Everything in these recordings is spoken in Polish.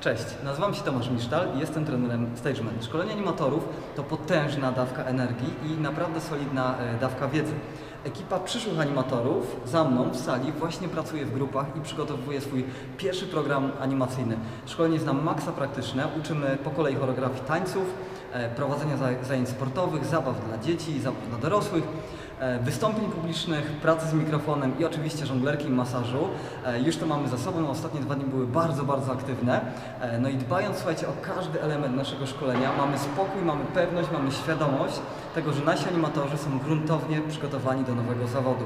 Cześć, nazywam się Tomasz Misztal i jestem trenerem Stageman. Szkolenie animatorów to potężna dawka energii i naprawdę solidna e, dawka wiedzy. Ekipa przyszłych animatorów za mną w sali właśnie pracuje w grupach i przygotowuje swój pierwszy program animacyjny. Szkolenie jest na maksa praktyczne, uczymy po kolei choreografii tańców, e, prowadzenia zaj- zajęć sportowych, zabaw dla dzieci, zabaw dla dorosłych, wystąpień publicznych, pracy z mikrofonem i oczywiście żonglerki i masażu. E, Już to mamy za sobą, ostatnie dwa dni były bardzo, bardzo aktywne. E, No i dbając, słuchajcie, o każdy element naszego szkolenia, mamy spokój, mamy pewność, mamy świadomość tego, że nasi animatorzy są gruntownie przygotowani do nowego zawodu.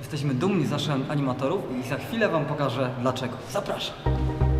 Jesteśmy dumni z naszych animatorów i za chwilę Wam pokażę dlaczego. Zapraszam!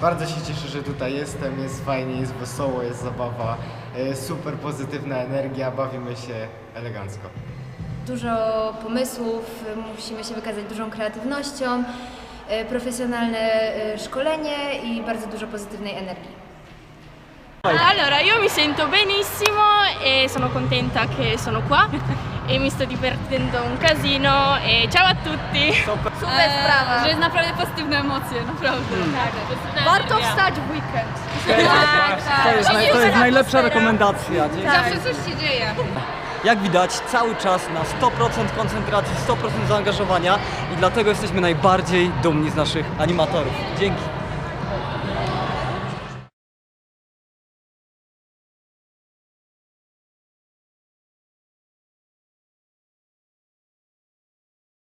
Bardzo się cieszę, że tutaj jestem, jest fajnie, jest wesoło, jest zabawa, e, super pozytywna energia, bawimy się elegancko. Dużo pomysłów, musimy się wykazać dużą kreatywnością, e, profesjonalne e, szkolenie i bardzo dużo pozytywnej energii. Allora, io mi sento benissimo e sono contenta che sono qua e mi sto divertendo un casino e ciao a tutti! Super sprawa! Że jest naprawdę pozytywne emocje, naprawdę. Tak, Warto wstać w weekend. To jest, naj, to jest najlepsza rekomendacja. Dzięki. Zawsze coś się dzieje. Jak widać, cały czas na 100% koncentracji, 100% zaangażowania i dlatego jesteśmy najbardziej dumni z naszych animatorów. Dzięki.